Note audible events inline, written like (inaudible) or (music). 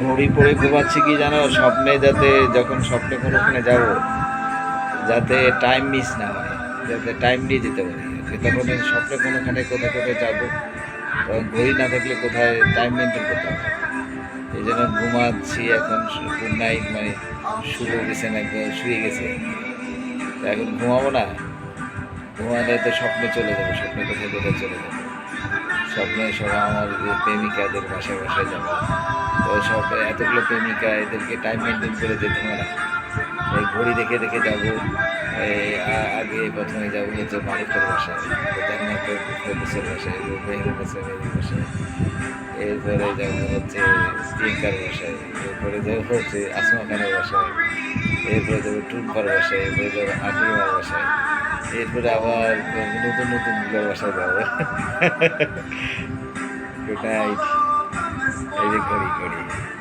ঘড়ি পরে ঘুমাচ্ছি কি জানো? স্বপ্নে যাতে যখন স্বপ্নে কোনোখানে যাব, যাতে টাইম মিস না হয়, যাতে টাইম নিয়ে যেতে পারি। তখন স্বপ্নে কোনোখানে কোথাও কোথায় যাব, তখন ঘড়ি না থাকলে কোথায় টাইম মেনটেন করতে হবে? এই জন্য ঘুমাচ্ছি এখন গুড নাইট মানে শুরু গেছে না শুয়ে গেছে। তো এখন ঘুমাবো না? ঘুমালে তো স্বপ্নে চলে যাব, স্বপ্নে কোথায় কোথায় চলে যাব? স্বপ্নে সব আমার প্রেমিকাদের বাসায় বাসায় যাব। সব এতগুলো প্রেমিকা, এদেরকে টাইম মেনটেন করে যেতে হবে না। এই ঘড়ি দেখে দেখে যাব আগে প্রথমে যাব হচ্ছে মালিকের বাসায় ফেরদৌসের বাসায় মেহের হোসেনের বাসায়। এরপরে যাব হচ্ছে প্রিয়াঙ্কার বাসায়, এরপরে যাব হচ্ছে আসমা খানের বাসায়, এরপরে যাব টুম্পার বাসায়, এরপরে যাব আকিমার বাসায়। এরপরে আবার নতুন নতুন বাসায় যাব। (laughs) গুড নাইট ਕਰੀ ਕਰੀ